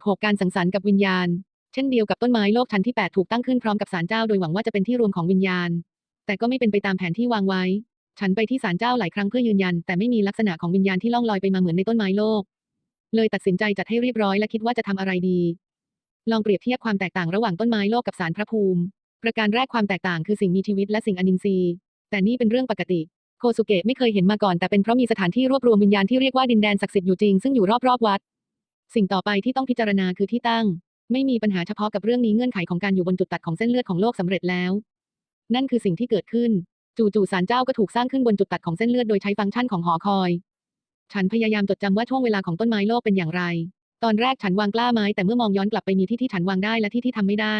16 การสังสรรค์กับวิญญาณ เช่นเดียวกับต้นไม้โลกชั้นที่ 8 ถูกตั้งขึ้นพร้อมกับศาลเจ้าโดยหวังว่าจะเป็นที่รวมของวิญญาณ แต่ก็ไม่เป็นไปตามแผนที่วางไว้ ฉันไปที่ศาลเจ้าหลายครั้งเพื่อยืนยัน แต่ไม่มีลักษณะของวิญญาณที่ล่องลอยไปมาเหมือนในต้นไม้โลก เลยตัดสินใจจัดให้เรียบร้อยและคิดว่าจะทำอะไรดี ลองเปรียบเทียบความแตกต่างระหว่างต้นไม้โลกกับสารพระภูมิ ประการแรกความแตกต่างคือสิ่งมีชีวิตและสิ่งอนินทรีย์ แต่นี่เป็นเรื่องปกติโคสุเกะไม่เคยเห็นมาก่อนแต่เป็นเพราะมีสถานที่รวบรวมวิญญาณที่เรียกว่าดินแดนศักดิ์สิทธิ์อยู่จริงซึ่งอยู่รอบๆวัด สิ่งต่อไปที่ต้องพิจารณาคือที่ตั้ง ไม่มีปัญหาเฉพาะกับเรื่องนี้เงื่อนไขของการอยู่บนจุดตัดของเส้นเลือดของโลกสำเร็จแล้ว นั่นคือสิ่งที่เกิดขึ้น จู่ๆศาลเจ้าก็ถูกสร้างขึ้นบนจุดตัดของเส้นเลือดโดยใช้ฟังก์ชันของหอคอย ฉันพยายามจดจำว่าช่วงเวลาของต้นไม้โลกเป็นอย่างไร ตอนแรกฉันวางกล้าไม้แต่เมื่อมองย้อนกลับไปมีที่ที่ฉันวางได้และที่ที่ทำไม่ได้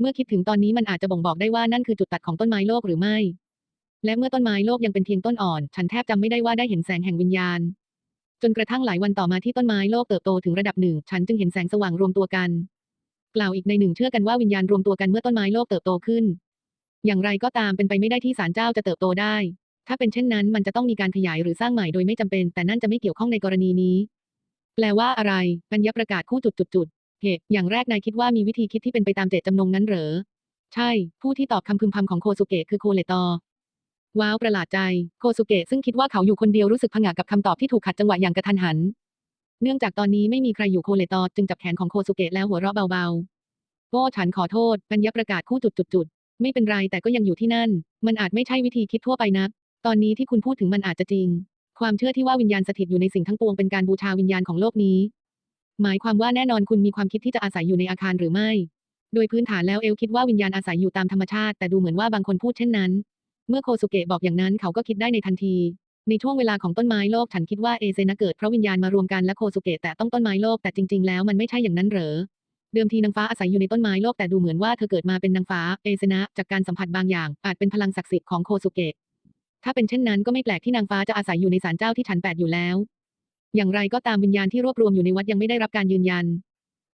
เมื่อคิดถึงตอนนี้มันอาจจะบ่งบอกได้ว่านั่นคือจุดตัดของต้นไม้โลกหรือไม่ และเมื่อต้นไม้โลกยังเป็นเพียงต้นอ่อน ฉันแทบจำไม่ได้ว่าได้เห็นแสงแห่งวิญญาณ จนกระทั่งหลายวันต่อมาที่ต้นไม้โลกเติบโตถึงระดับหนึ่ง ฉันจึงเห็นแสงสว่างรวมตัวกัน กล่าวอีกในหนึ่งเชื่อกันว่าวิญญาณรวมตัวกันเมื่อต้นไม้โลกเติบโตขึ้น อย่างไรก็ตามเป็นไปไม่ได้ที่ศาลเจ้าจะเติบโตได้ ถ้าเป็นเช่นนั้นมันจะต้องมีการขยายหรือสร้างใหม่โดยไม่จำเป็น แต่นั่นจะไม่เกี่ยวข้องในกรณีนี้ แปลว่าอะไรปัญญาประกาศคู่จุดจุดจุดเหตุอย่างแรกนายคิดว่ามีวิธีคิดที่เป็นไปตามเจตจำนงนั้นเหรอ ใช่ ผู้ที่ตอบคำพึมพำของโคสุเกะคือโคเลตอ ว้าวประหลาดใจโคสุเกะซึ่งคิดว่าเขาอยู่คนเดียวรู้สึกผงะกับคำตอบที่ถูกขัดจังหวะอย่างกระทันหัน เนื่องจากตอนนี้ไม่มีใครอยู่โคเลตอจึงจับแขนของโคสุเกะแล้วหัวเราะเบาๆโอ้ฉันขอโทษปัญญาประกาศคู่จุดจุดจุดไม่เป็นไรแต่ก็ยังอยู่ที่นั่น มันอาจไม่ใช่วิธีคิดทั่วไปนัก ตอนนี้ที่คุณพูดถึงมันอาจจะจริง ความเชื่อที่ว่าวิญญาณสถิตอยู่ในสิ่งทั้งปวงเป็นการบูชาวิญญาณของโลกนี้ หมายความว่าแน่นอนคุณมีความคิดที่จะอาศัยอยู่ในอาคารหรือไม่ โดยพื้นฐานแล้วเอลคิดว่าวิญญาณอาศัยอยู่ตามธรรมชาติ แต่ดูเหมือนว่าบางคนพูดเช่นนั้น เมื่อโคสุเกะบอกอย่างนั้นเขาก็คิดได้ในทันที ในช่วงเวลาของต้นไม้โลกฉันคิดว่าเอเซนะเกิดเพราะวิญญาณมารวมกันและโคสุเกะแต่ต้องต้นไม้โลกแต่จริง ๆ แล้วมันไม่ใช่อย่างนั้นเหรอเดิมทีนางฟ้าอาศัยอยู่ในต้นไม้โลกแต่ดูเหมือนว่าเธอเกิดมาเป็นนางฟ้าเอเซนะจากการสัมผัสบางอย่าง อาจเป็นพลังศักดิ์สิทธิ์ของโคสุเกะถ้าเป็นเช่นนั้นก็ไม่แปลกที่นางฟ้าจะอาศัยอยู่ในศาลเจ้าที่ชั้นแปดอยู่แล้ว อย่างไรก็ตามวิญญาณที่รวบรวมอยู่ในวัดยังไม่ได้รับการยืนยัน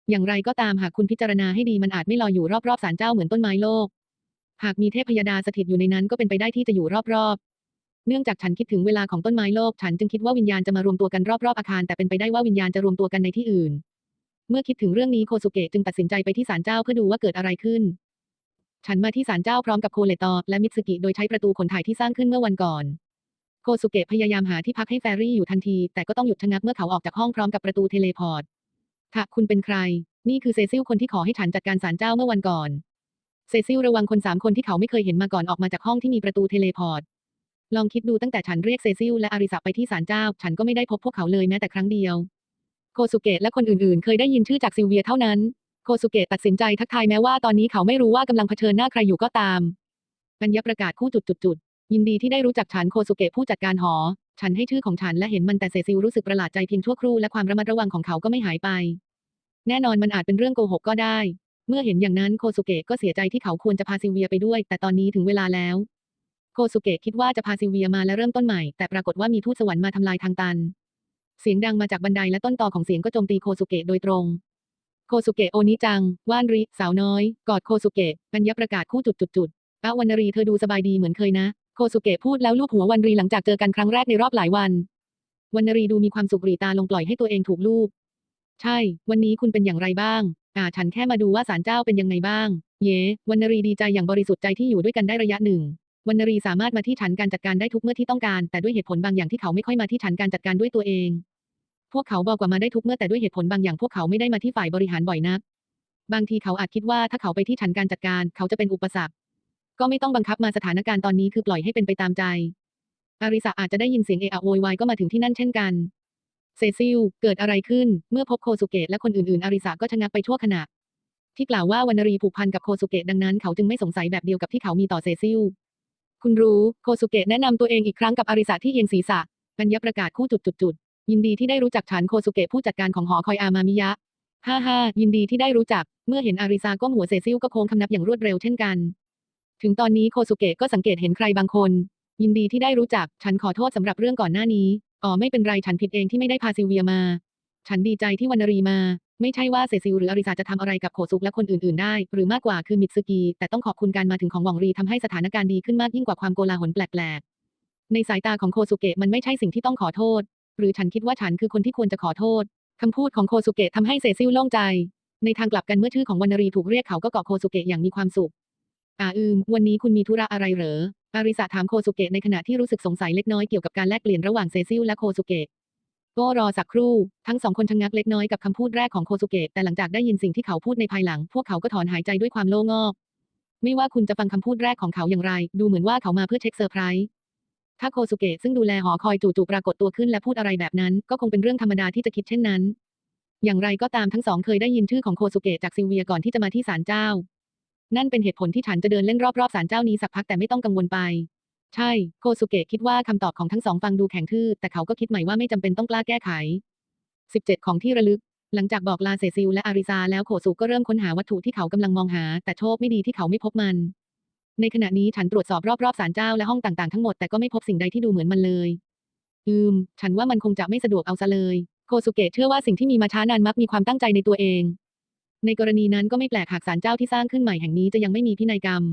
อย่างไรก็ตามหากคุณพิจารณาให้ดีมันอาจไม่ลอยอยู่รอบๆศาลเจ้าเหมือนต้นไม้โลก หากมีเทพยดาสถิตอยู่ในนั้นก็เป็นไปได้ที่จะอยู่รอบๆ เนื่องจากฉันคิดถึงเวลาของต้นไม้โลก ฉันจึงคิดว่าวิญญาณจะมารวมตัวกันรอบๆอาคาร แต่เป็นไปได้ว่าวิญญาณจะรวมตัวกันในที่อื่น เมื่อคิดถึงเรื่องนี้โคสุเกะจึงตัดสินใจไปที่ศาลเจ้าเพื่อดูว่าเกิดอะไรขึ้น ฉันมาที่ศาลเจ้าพร้อมกับโคเลตอและมิตสึกิโดยใช้ประตูขนถ่ายที่สร้างขึ้นเมื่อวันก่อนโคสุเกะพยายามหาที่พักให้แฟรี่อยู่ทันที แต่ก็ต้องหยุดชะงักเมื่อเขาออกจากห้องพร้อมกับประตูเทเลพอร์ตถ้าคุณเป็นใคร นี่คือเซซิลคนที่ขอให้ฉันจัดการศาลเจ้าเมื่อวันก่อน เซซิลระวังคนสามคนที่เขาไม่เคยเห็นมาก่อนออกมาจากห้องที่มีประตูเทเลพอร์ต ลองคิดดูตั้งแต่ฉันเรียกเซซิลและอาริสะไปที่ศาลเจ้า ฉันก็ไม่ได้พบพวกเขาเลยแม้แต่ครั้งเดียว โคสุเกะและคนอื่นๆ เคยได้ยินชื่อจากซิลเวียเท่านั้น โคสุเกะตัดสินใจทักทายแม้ว่าตอนนี้เขาไม่รู้ว่ากำลังเผชิญหน้าใครอยู่ก็ตามปัญญาประกาศคู่จุดจุดจุดๆยินดีที่ได้รู้จักฉันโคสุเกะผู้จัดการหอ ฉันให้ชื่อของฉันและเห็นมันแต่เซซิลรู้สึกประหลาดใจเพียงชั่วครู่และความระมัดระวังของเขาก็ไม่หายไป แน่นอนมันอาจเป็นเรื่องโกหกก็ได้ เมื่อเห็นอย่างนั้นโคสุเกะก็เสียใจที่เขาควรจะพาซิเวียไปด้วย แต่ตอนนี้ถึงเวลาแล้ว โคสุเกะคิดว่าจะพาซิเวียมาและเริ่มต้นใหม่ แต่ปรากฏว่ามีทูตสวรรค์มาทำลายทางตัน เสียงดังมาจากบันไดและต้นตอของเสียงก็โจมตีโคสุเกะโดยตรง โคสุเกะโอนิจัง ว่านริสาวน้อย กอดโคสุเกะปัญญประกาศคู่จุดจุดจุดอ้าวรรณรีเธอดูสบายดีเหมือนเคยนะ โคสุเกะพูดแล้วลูบหัววันรีหลังจากเจอกันครั้งแรกในรอบหลายวันวรรณรีดูมีความสุขรีตาลงปล่อยให้ตัวเองถูกลูบใช่ วันนี้คุณเป็นอย่างไรบ้าง อ่าฉันแค่มาดูว่าศาลเจ้าเป็นยังไงบ้าง เย้วรรณรีดีใจอย่างบริสุทธิ์ใจที่อยู่ด้วยกันได้ระยะหนึ่งวรรณรีสามารถมาที่ฉันการจัดการได้ทุกเมื่อที่ต้องการ แต่ด้วยเหตุผลบางอย่างที่เขาไม่ค่อยมาที่ฉันการจัดการด้วยตัวเอง พวกเขาบอกว่ามาได้ทุกเมื่อแต่ด้วยเหตุผลบางอย่างพวกเขาไม่ได้มาที่ฝ่ายบริหารบ่อยนัก บางทีเขาอาจคิดว่าถ้าเขาไปที่ฉันการจัดการเขาจะเป็นอุปสรรค ก็ไม่ต้องบังคับมาสถานการณ์ตอนนี้คือปล่อยให้เป็นไปตามใจอาริสะอาจจะได้ยินเสียงเอะอะโวยวายก็มาถึงที่นั่นเช่นกัน เซซิล เกิดอะไรขึ้น เมื่อพบโคสุเกะและคนอื่นๆ อาริสะก็ชะงักไปชั่วขณะ ที่กล่าวว่าวรรณรีผูกพันกับโคสุเกะดังนั้นเขาจึงไม่สงสัยแบบเดียวกับที่เขามีต่อเซซิล คุณรู้โคสุเกะแนะนำตัวเองอีกครั้งกับอาริสะที่เอียงศีรษะปัญญาประกาศคู่จุดจุดจุดๆยินดีที่ได้รู้จักฉันโคสุเกะผู้จัดการของหอคอยอามามิยะฮ่าฮ่ายินดีที่ได้รู้จัก เมื่อเห็นอาริซาก้มหัวเซซิลก็โค้งคำนับอย่างรวดเร็วเช่นกัน ถึงตอนนี้โคสุเกะก็สังเกตเห็นใครบางคน ยินดีที่ได้รู้จัก ฉันขอโทษสำหรับเรื่องก่อนหน้านี้ อ๋อไม่เป็นไรฉันผิดเองที่ไม่ได้พาซิเวียมา ฉันดีใจที่วรรณรีมา ไม่ใช่ว่าเซซิลหรืออริซาจะทำอะไรกับโคซุกและคนอื่นๆได้ หรือมากกว่าคือมิตซึกิแต่ต้องขอบคุณการมาถึงของหว่องรีทำให้สถานการณ์ดีขึ้นมากยิ่งกว่าความโกลาหลแปลกๆในสายตาของโคสุเกะมันไม่ใช่สิ่งที่ต้องขอโทษ หรือฉันคิดว่าฉันคือคนที่ควรจะขอโทษคำพูดของโคสุเกะทำให้เซซิลโล่งใจ ในทางกลับกันเมื่อชื่อของวรรณรีถูกเรียกเขาก็เกาะโคสุเกะอย่างมีความสุข อาอืม วันนี้คุณมีธุระอะไรเหรอ อาริสะถามโคสุเกะในขณะที่รู้สึกสงสัยเล็กน้อยเกี่ยวกับการแลกเปลี่ยนระหว่างเซซิลและโคสุเกะก็รอสักครู่ ทั้งสองคนชะงักเล็กน้อยกับคำพูดแรกของโคสุเกะแต่หลังจากได้ยินสิ่งที่เขาพูดในภายหลัง พวกเขาก็ถอนหายใจด้วยความโล่งอก ไม่ว่าคุณจะฟังคำพูดแรกของเขาอย่างไร ดูเหมือนว่าเขามาเพื่อเช็คเซอร์ไพรส์ถ้าโคสุเกะซึ่งดูแลหอคอยจู่ๆปรากฏตัวขึ้นและพูดอะไรแบบนั้น ก็คงเป็นเรื่องธรรมดาที่จะคิดเช่นนั้น อย่างไรก็ตามทั้งสองเคยได้ยินชื่อของโคสุเกะจากซิเวียก่อนที่จะมาที่ศาลเจ้า นั่นเป็นเหตุผลที่ฉันจะเดินเล่นรอบๆศาลเจ้านี้สักพักแต่ไม่ต้องกังวลไป ใช่ โคสุเกะคิดว่าคำตอบของทั้งสองฟังดูแข็งทื่อ แต่เขาก็คิดใหม่ว่าไม่จำเป็นต้องกล้าแก้ไข 17 ของที่ระลึก หลังจากบอกลาเซซิลและอาริซาแล้วโคสุก็เริ่มค้นหาวัตถุที่เขากำลังมองหา แต่โชคไม่ดีที่เขาไม่พบมัน ในขณะนี้ฉันตรวจสอบรอบๆศาลเจ้าและห้องต่างๆทั้งหมดแต่ก็ไม่พบสิ่งใดที่ดูเหมือนมันเลย อืม ฉันว่ามันคงจะไม่สะดวกเอาซะเลย โคสุเกะเชื่อว่าสิ่งที่มีมาช้านานมักมีความตั้งใจในตัวเอง ในกรณีนั้นก็ไม่แปลกหากศาลเจ้าที่สร้างขึ้นใหม่แห่งนี้จะยังไม่มีพินัยกรรม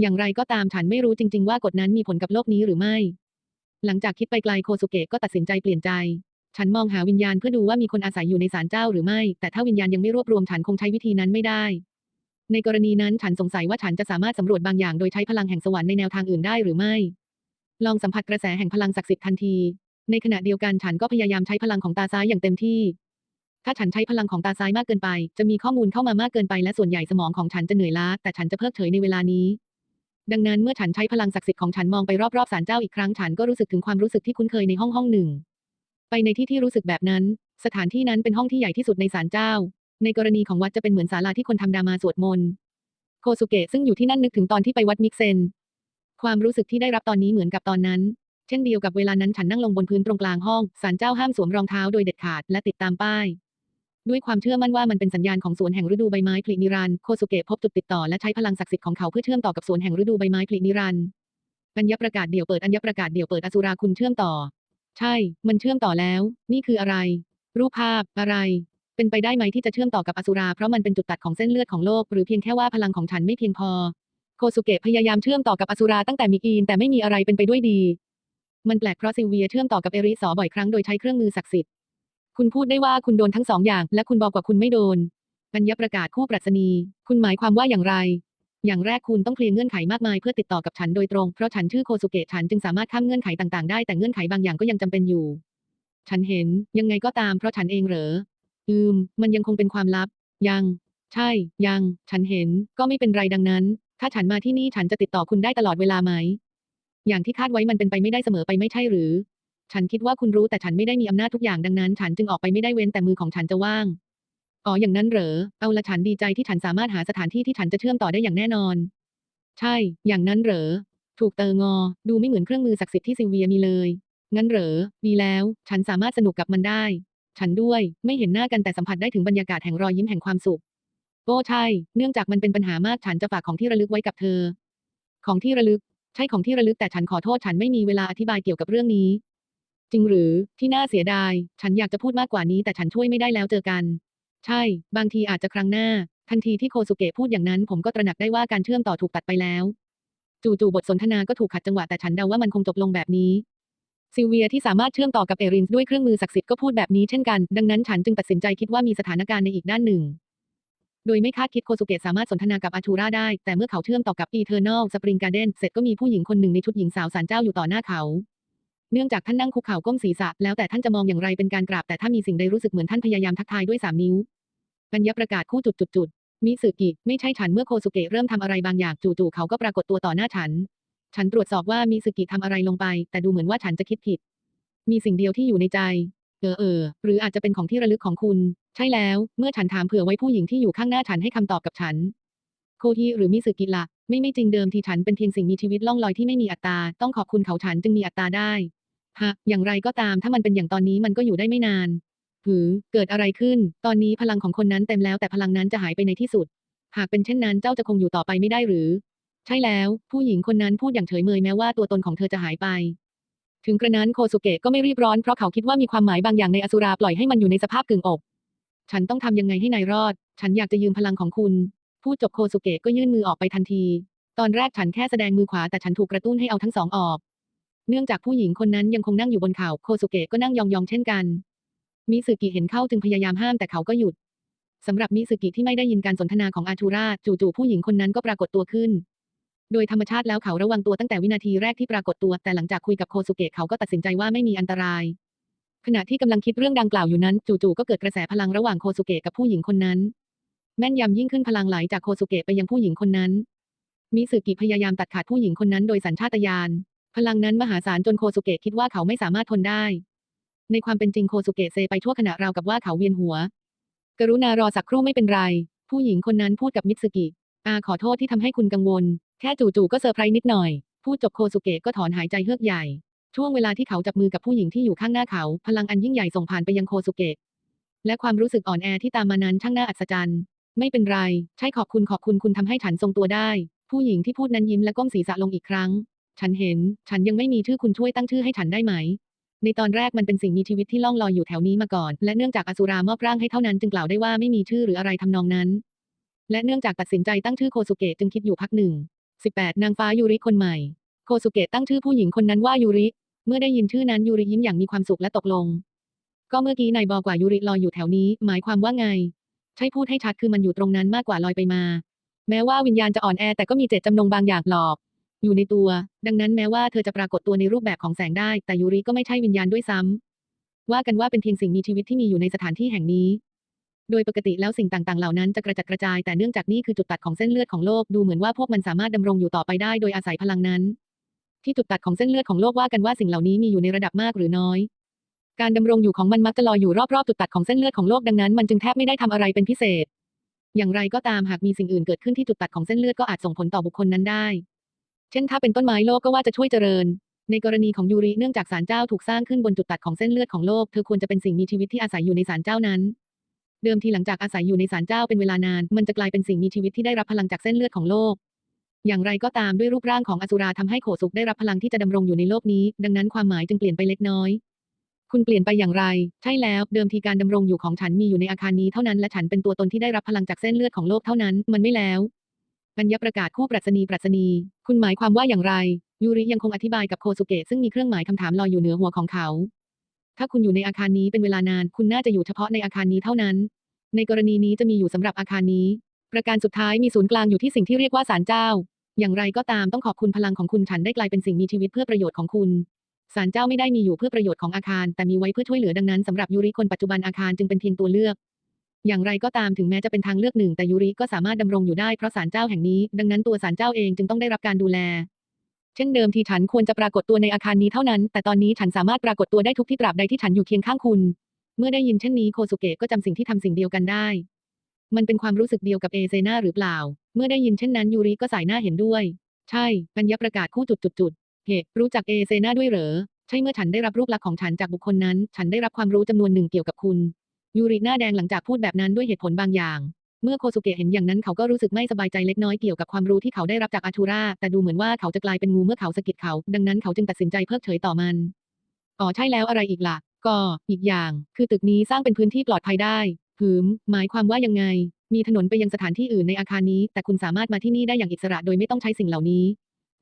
อย่างไรก็ตามฉันไม่รู้จริง ๆ ว่ากฎนั้นมีผลกับโลกนี้หรือไม่ หลังจากคิดไปไกลโคสุเกะก็ตัดสินใจเปลี่ยนใจ ฉันมองหาวิญญาณเพื่อดูว่ามีคนอาศัยอยู่ในศาลเจ้าหรือไม่ แต่ถ้าวิญญาณยังไม่รวบรวมฉันคงใช้วิธีนั้นไม่ได้ ในกรณีนั้นฉันสงสัยว่าฉันจะสามารถสำรวจบางอย่างโดยใช้พลังแห่งสวรรค์ในแนวทางอื่นได้หรือไม่ ลองสัมผัสกระแสแห่งพลังศักดิ์สิทธิ์ทันที ในขณะเดียวกันฉันก็พยายามใช้พลังของตาซ้ายอย่างเต็มที่ ถ้าฉันใช้พลังของตาซ้ายมากเกินไป จะมีข้อมูลเข้ามามากเกินไปและส่วนใหญ่สมองของฉันจะเหนื่อยล้า แต่ฉันจะเพิกเฉยในเวลานี้ ดังนั้นเมื่อฉันใช้พลังศักดิ์สิทธิ์ของฉันมองไปรอบๆศาลเจ้าอีกครั้งฉันก็รู้สึกถึงความรู้สึกที่คุ้นเคยในห้องห้องหนึ่ง ไปในที่ที่รู้สึกแบบนั้น สถานที่นั้นเป็นห้องที่ใหญ่ที่สุดในศาลเจ้า ในกรณีของวัดจะเป็นเหมือนศาลาที่คนทำดามาสวดมนต์โคสุเกะซึ่งอยู่ที่นั่นนึกถึงตอนที่ไปวัดมิกเซน ความรู้สึกที่ได้รับตอนนี้เหมือนกับตอนนั้น เช่นเดียวกับเวลานั้นฉันนั่งลงบนพื้นตรงกลางห้องศาลเจ้าห้ามสวมรองเท้าโดยเด็ดขาดและติดตามป้าย ด้วยความเชื่อมั่นว่ามันเป็นสัญญาณของสวนแห่งฤดูใบไม้ผลินิรันด์โคสุเกะพบจุดติดต่อและใช้พลังศักดิ์สิทธิ์ของเขาเพื่อเชื่อมต่อกับสวนแห่งฤดูใบไม้ผลินิรันด์อัญญประกาศเดี่ยวเปิดอัญญประกาศเดี่ยวเปิดอสุราคุณเชื่อมต่อ ใช่ มันเชื่อมต่อแล้ว นี่คืออะไร รูปภาพอะไร เป็นไปได้ไหมที่จะเชื่อมต่อกับอสุราเพราะมันเป็นจุดตัดของเส้นเลือดของโลกหรือเพียงแค่ว่าพลังของฉันไม่เพียงพอ โคสุเกะพยายามเชื่อมต่อกับอสุราตั้งแต่มีกีนแต่ไม่มีอะไรเป็นไปด้วยดี มันแปลกเพราะซิลเวียเชื่อมต่อกับเอริสอบ่อยครั้งโดยใช้เครื่องมือศักดิ์สิทธิ์ คุณพูดได้ว่าคุณโดนทั้งสองอย่าง และคุณบอกว่าคุณไม่โดนอัญญประกาศคู่ปรัชนีคุณหมายความว่าอย่างไร อย่างแรกคุณต้องเคลียร์เงื่อนไขมากมายเพื่อติดต่อกับฉันโดยตรง เพราะฉันชื่อโคสุเกะฉันจึงสามารถข้ามเงื่อนไขต่างๆได้แต่เงื่อนไขบางอย่างก็ยังจำเป็นอยู่ ฉันเห็นยังไงก็ตามเพราะฉันเองเหรออืม มันยังคงเป็นความลับ ยัง ใช่ ยัง ฉันเห็น ก็ไม่เป็นไรดังนั้น ถ้าฉันมาที่นี่ฉันจะติดต่อคุณได้ตลอดเวลาไหม อย่างที่คาดไว้มันเป็นไปไม่ได้เสมอไปไม่ใช่หรือ ฉันคิดว่าคุณรู้แต่ฉันไม่ได้มีอำนาจทุกอย่างดังนั้น ฉันจึงออกไปไม่ได้เว้นแต่มือของฉันจะว่าง อ๋ออย่างนั้นเหรอ เอาละฉันดีใจที่ฉันสามารถหาสถานที่ที่ฉันจะเชื่อมต่อได้อย่างแน่นอน ใช่ อย่างนั้นเหรอ ถูกเตองอ ดูไม่เหมือนเครื่องมือศักดิ์สิทธิ์ที่ซิเวียมีเลย งั้นเหรอ ดีแล้ว ฉันสามารถสนุกกับมันได้ ฉันด้วย ไม่เห็นหน้ากันแต่สัมผัสได้ถึงบรรยากาศแห่งรอยยิ้มแห่งความสุขโอ้ใช่ เนื่องจากมันเป็นปัญหามากฉันจะฝากของที่ระลึกไว้กับเธอ ของที่ระลึก ใช่ของที่ระลึกแต่ฉันขอโทษฉันไม่มีเวลาอธิบายเกี่ยวกับเรื่องนี้ จริงหรือที่น่าเสียดาย ฉันอยากจะพูดมากกว่านี้แต่ฉันช่วยไม่ได้แล้วเจอกัน ใช่ บางทีอาจจะครั้งหน้า ทันทีที่โคสุเกะพูดอย่างนั้น ผมก็ตระหนักได้ว่าการเชื่อมต่อถูกตัดไปแล้ว จู่ๆบทสนทนาก็ถูกขัดจังหวะแต่ฉันเดาว่ามันคงจบลงแบบนี้ซิลเวียที่สามารถเชื่อมต่อกับเอรินด้วยเครื่องมือศักดิ์สิทธิ์ก็พูดแบบนี้เช่นกัน ดังนั้นฉันจึงตัดสินใจคิดว่ามีสถานการณ์ในอีกด้านหนึ่ง โดยไม่คาดคิดโคสุเกะสามารถสนทนากับอาชูราได้ แต่เมื่อเขาเชื่อมต่อกับ Eternal Spring Garden เสร็จก็มีผู้หญิงคนหนึ่งในชุดหญิงสาวสารเจ้าอยู่ต่อหน้าเขา เนื่องจากท่านนั่งคุกเข่าก้มศีรษะ แล้วแต่ท่านจะมองอย่างไรเป็นการกราบแต่ถ้ามีสิ่งใดรู้สึกเหมือนท่านพยายามทักทายด้วยสามนิ้วปัญญประกาศคู่จุดจุดจุดมิสึกิไม่ใช่ฉันเมื่อโคสุเกะเริ่มทำอะไรบางอย่างจู่ๆเขาก็ปรากฏตัวต่อหน้าฉัน ฉันตรวจสอบว่ามิสึกิทำอะไรลงไป แต่ดูเหมือนว่าฉันจะคิดผิด มีสิ่งเดียวที่อยู่ในใจ เออเออหรืออาจจะเป็นของที่ระลึกของคุณ ใช่แล้ว เมื่อฉันถามเผื่อไว้ผู้หญิงที่อยู่ข้างหน้าฉันให้คำตอบกับฉัน โคฮิหรือมิสึกิละไม่ไม่จริงเดิมทีฉันเป็นเพียงสิ่งมีชีวิตล่องลอยที่ไม่มีอัตตา ต้องขอบคุณเขาฉันจึงมีอัตตาได้ ฮะ อย่างไรก็ตามถ้ามันเป็นอย่างตอนนี้มันก็อยู่ได้ไม่นาน หือ เกิดอะไรขึ้น ตอนนี้พลังของคนนั้นเต็มแล้วแต่พลังนั้นจะหายไปในที่สุด หากเป็นเช่นนั้นเจ้าจะคงอยู่ต่อไปไม่ได้หรือ ใช่แล้ว ผู้หญิงคนนั้นพูดอย่างเฉยเมยแม้ว่าตัวตนของเธอจะหายไป ถึงกระนั้นโคสุเกะก็ไม่รีบร้อนเพราะเขาคิดว่ามีความหมายบางอย่างในอสุราปล่อยให้มันอยู่ในสภาพกึ่งอก ฉันต้องทำยังไงให้นายรอด ฉันอยากจะยืมพลังของคุณ พูดจบโคสุเกะก็ยื่นมือออกไปทันที ตอนแรกฉันแค่แสดงมือขวาแต่ฉันถูกกระตุ้นให้เอาทั้งสองออก เนื่องจากผู้หญิงคนนั้นยังคงนั่งอยู่บนเขาโคสุเกะก็นั่งยองๆเช่นกัน มิสึกิเห็นเข้าจึงพยายามห้ามแต่เขาก็หยุดสำหรับมิสึกิที่ไม่ได้ยินการสนทนาของอาทูราจู่ๆผู้หญิงคนนั้นก็ปรากฏตัวขึ้น โดยธรรมชาติแล้วเขาระวังตัวตั้งแต่วินาทีแรกที่ปรากฏตัว แต่หลังจากคุยกับโคสุเกะเขาก็ตัดสินใจว่าไม่มีอันตราย ขณะที่กำลังคิดเรื่องดังกล่าวอยู่นั้นจู่ๆก็เกิดกระแสพลังระหว่างโคสุเกะกับผู้หญิงคนนั้น แม่นยำยิ่งขึ้นพลังไหลจากโคสุเกะไปยังผู้หญิงคนนั้นมิสึกิพยายามตัดขาดผู้หญิงคนนั้นโดยสัญชาตญาณ พลังนั้นมหาศาลจนโคสุเกะคิดว่าเขาไม่สามารถทนได้ ในความเป็นจริงโคสุเกะเซไปทั่วขณะราวกับว่าเขาเวียนหัว กรุณารอสักครู่ไม่เป็นไร ผู้หญิงคนนั้นพูดกับมิสึกิ อาขอโทษที่ทำให้คุณกังวล แค่จู่ๆก็เซอร์ไพรส์นิดหน่อย พูดจบโคสุเกะก็ถอนหายใจเฮือกใหญ่ ช่วงเวลาที่เขาจับมือกับผู้หญิงที่อยู่ข้างหน้าเขา พลังอันยิ่งใหญ่ส่งผ่านไปยังโคสุเกะ และความรู้สึกอ่อนแอที่ตามมานั้นช่างน่าอัศจรรย์ ไม่เป็นไร ใช่ขอบคุณขอบคุณคุณทำให้ฉันทรงตัวได้ ผู้หญิงที่พูดนั้นยิ้มและก้มศีรษะลงอีกครั้ง ฉันเห็น ฉันยังไม่มีชื่อคุณช่วยตั้งชื่อให้ฉันได้ไหม ในตอนแรกมันเป็นสิ่งมีชีวิตที่ล่องลอยอยู่แถวนี้มาก่อน และเนื่องจากอสุรามอบร่างให้เท่านั้นจึงกล่าวได้ว่าไม่มีชื่อหรืออะไรทำนองนั้น และเนื่องจากตัดสินใจตั้งชื่อโคสุเกะจึงคิดอยู่พักหนึ่ง 18 นางฟ้ายูริคนใหม่ โคสุเกะตั้งชื่อผู้หญิงคนนั้นว่ายูริ เมื่อได้ยินชื่อนั้นยูริยิ้มอย่างมีความสุขและตกลง ก็เมื่อกี้นายบอกว่ายูริลอยอยู่แถวนี้ หมายความว่าไง ใช่พูดให้ชัดคือมันอยู่ตรงนั้นมากกว่าลอยไปมา แม้ว่าวิญญาณจะอ่อนแอแต่ก็มีเจตจำนงบางอย่างหลอก อยู่ในตัว ดังนั้นแม้ว่าเธอจะปรากฏตัวในรูปแบบของแสงได้ แต่ยูริก็ไม่ใช่วิญญาณด้วยซ้ำว่ากันว่าเป็นเพียงสิ่งมีชีวิตที่มีอยู่ในสถานที่แห่งนี้ โดยปกติแล้วสิ่งต่างๆ เหล่านั้นจะกระจัดกระจาย แต่เนื่องจากนี่คือจุดตัดของเส้นเลือดของโลก ดูเหมือนว่าพวกมันสามารถดำรงอยู่ต่อไปได้โดยอาศัยพลังนั้น ที่จุดตัดของเส้นเลือดของโลกว่ากันว่าสิ่งเหล่านี้มีอยู่ในระดับมากหรือน้อย การดำรงอยู่ของมันมักจะลอยอยู่รอบๆจุดตัดของเส้นเลือดของโลกดังนั้นมันจึงแทบไม่ได้ทำอะไรเป็นพิเศษ อย่างไรก็ตามหากมีสิ่งอื่นเกิดขึ้นที่จุดตัดของเส้นเลือดก็อาจส่งผลต่อบุคคลนั้นได้ เช่นถ้าเป็นต้นไม้โลกก็ว่าจะช่วยเจริญ ในกรณีของยูริเนื่องจากศาลเจ้าถูกสร้างขึ้นบนจุดตัดของเส้นเลือดของโลก เธอควรจะเป็นสิ่งมีชีวิตที่อาศัยอยู่ในศาลเจ้านั้น เดิมทีหลังจากอาศัยอยู่ในศาลเจ้าเป็นเวลานาน มันจะกลายเป็นสิ่งมีชีวิตที่ได้รับพลังจากเส้นเลือดของโลก อย่างไรก็ตามด้วยรูปร่างของอสุราทำให้โขสุกได้รับพลังที่จะดำรงอยู่ในโลกนี้ ดังนั้นความหมายจึงเปลี่ยนไปเล็กน้อยคุณเปลี่ยนไปอย่างไร ใช่แล้ว เดิมทีการดำรงอยู่ของฉันมีอยู่ในอาคารนี้เท่านั้น และฉันเป็นตัวตนที่ได้รับพลังจากเส้นเลือดของโลกเท่านั้น มันไม่แล้ว ปัญญาประกาศคู่ปรัชนีปรัชนี คุณหมายความว่าอย่างไร ยูริยังคงอธิบายกับโคสุเกะซึ่งมีเครื่องหมายคำถามลอยอยู่เหนือหัวของเขา ถ้าคุณอยู่ในอาคารนี้เป็นเวลานาน คุณน่าจะอยู่เฉพาะในอาคารนี้เท่านั้น ในกรณีนี้จะมีอยู่สำหรับอาคารนี้ ประการสุดท้ายมีศูนย์กลางอยู่ที่สิ่งที่เรียกว่าศาลเจ้า อย่างไรก็ตามต้องขอบคุณพลังของคุณฉันได้กลายเป็นสิ่งมีชีวิตเพื่อประโยชน์ของคุณศาลเจ้าไม่ได้มีอยู่เพื่อประโยชน์ของอาคาร แต่มีไว้เพื่อช่วยเหลือดังนั้นสำหรับยูริคนปัจจุบันอาคารจึงเป็นเพียงตัวเลือก อย่างไรก็ตามถึงแม้จะเป็นทางเลือกหนึ่งแต่ยูริก็สามารถดำรงอยู่ได้เพราะศาลเจ้าแห่งนี้ ดังนั้นตัวศาลเจ้าเองจึงต้องได้รับการดูแล เช่นเดิมที่ฉันควรจะปรากฏตัวในอาคารนี้เท่านั้น แต่ตอนนี้ฉันสามารถปรากฏตัวได้ทุกที่ตราบใดที่ฉันอยู่เคียงข้างคุณ เมื่อได้ยินเช่นนี้โคสุเกะก็จำสิ่งที่ทำสิ่งเดียวกันได้ มันเป็นความรู้สึกเดียวกับเอเซนาหรือเปล่า เมื่อได้ยินเช่นนั้นยูริก็สายหน้าเห็นด้วย ใช่ปัญญาประกาศคู่จุดจุดจุดเหตุรู้จักเอเซนาด้วยเหรอ ใช่เมื่อฉันได้รับรูปลักษณ์ของฉันจากบุคคลนั้น ฉันได้รับความรู้จำนวนหนึ่งเกี่ยวกับคุณ ยูริหน้าแดงหลังจากพูดแบบนั้นด้วยเหตุผลบางอย่างเมื่อโคสุเกะเห็นอย่างนั้นเขาก็รู้สึกไม่สบายใจเล็กน้อยเกี่ยวกับความรู้ที่เขาได้รับจากอาทูราแต่ดูเหมือนว่าเขาจะกลายเป็นงูเมื่อเขาสะกิดเขา ดังนั้นเขาจึงตัดสินใจเพิกเฉยต่อมัน อ๋อใช่แล้วอะไรอีกล่ะ ก็อีกอย่าง คือตึกนี้สร้างเป็นพื้นที่ปลอดภัยได้หืม หมายความว่ายังไง มีถนนไปยังสถานที่อื่นในอาคารนี้ แต่คุณสามารถมาที่นี่ได้อย่างอิสระโดยไม่ต้องใช้สิ่งเหล่านี้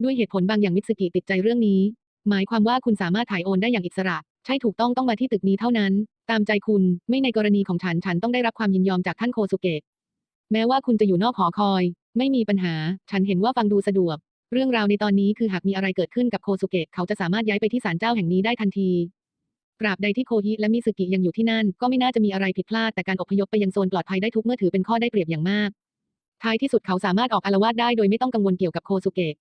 ด้วยเหตุผลบางอย่างมิตสึกิติดใจเรื่องนี้ หมายความว่าคุณสามารถถ่ายโอนได้อย่างอิสระ ใช่ถูกต้องต้องมาที่ตึกนี้เท่านั้น ตามใจคุณ ไม่ในกรณีของฉันฉันต้องได้รับความยินยอมจากท่านโคสุเกะ แม้ว่าคุณจะอยู่นอกหอคอย ไม่มีปัญหา ฉันเห็นว่าฟังดูสะดวก เรื่องราวในตอนนี้คือหากมีอะไรเกิดขึ้นกับโคสุเกะเขาจะสามารถย้ายไปที่ศาลเจ้าแห่งนี้ได้ทันทีตราบใดที่โคฮิและมิสึกิยังอยู่ที่นั่น ก็ไม่น่าจะมีอะไรผิดพลาดแต่การอพยพไปยังโซนปลอดภัยได้ทุกเมื่อถือเป็นข้อได้เปรียบอย่างมาก ท้ายที่สุดเขาสามารถออกอารวาสได้โดยไม่ต้องกังวลเกี่ยวกับโคสุเกะ